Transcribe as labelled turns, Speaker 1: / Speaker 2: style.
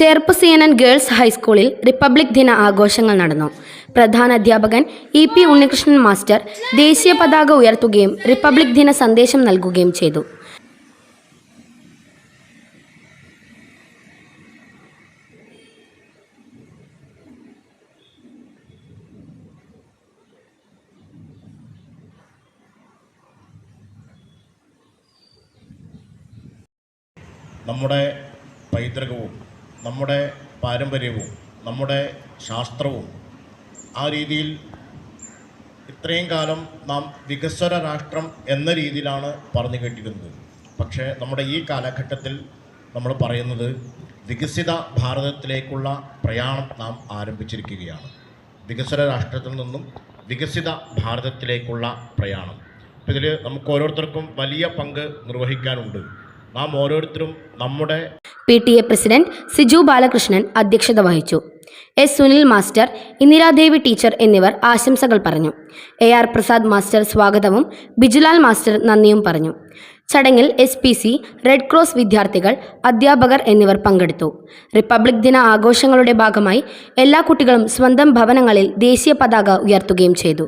Speaker 1: ചേർപ്പുസേനൻ girls ഹൈസ്കൂളിൽ republic ദിന ആഘോഷങ്ങൾ നടന്നു. പ്രധാന അധ്യാപകൻ ഇ പി ഉണ്ണികൃഷ്ണൻ മാസ്റ്റർ ദേശീയ പതാക ഉയർത്തുകയും റിപ്പബ്ലിക് ദിന സന്ദേശം നൽകുകയും ചെയ്തു.
Speaker 2: നമ്മുടെ പൈതൃകവും നമ്മുടെ പാരമ്പര്യവും നമ്മുടെ ശാസ്ത്രവും ആ രീതിയിൽ ഇത്രയും കാലം നാം വികസ്വര രാഷ്ട്രം എന്ന രീതിയിലാണ് പറഞ്ഞു കേട്ടിരുന്നത്. പക്ഷേ നമ്മുടെ ഈ കാലഘട്ടത്തിൽ നമ്മൾ പറയുന്നത് വികസിത ഭാരതത്തിലേക്കുള്ള പ്രയാണം നാം ആരംഭിച്ചിരിക്കുകയാണ്. വികസ്വര രാഷ്ട്രത്തിൽ നിന്നും വികസിത ഭാരതത്തിലേക്കുള്ള പ്രയാണം. ഇതിൽ നമുക്ക് ഓരോരുത്തർക്കും വലിയ പങ്ക് നിർവഹിക്കാനുണ്ട്. നാം ഓരോരുത്തരും നമ്മുടെ
Speaker 1: P T A president Siju Balakrishnan അധ്യക്ഷത വഹിച്ചു. S Sunil master Indiradevi teacher എന്നിവർ ആശംസകൾ പറഞ്ഞു. എ ആർ പ്രസാദ് മാസ്റ്റർ സ്വാഗതവും ബിജുലാൽ മാസ്റ്റർ നന്ദിയും പറഞ്ഞു. ചടങ്ങിൽ S P C red cross വിദ്യാർത്ഥികൾ അധ്യാപകർ എന്നിവർ പങ്കെടുത്തു. റിപ്പബ്ലിക് ദിന ആഘോഷങ്ങളുടെ ഭാഗമായി എല്ലാ കുട്ടികളും സ്വന്തം ഭവനങ്ങളിൽ ദേശീയ പതാക ഉയർത്തുകയും ചെയ്തു.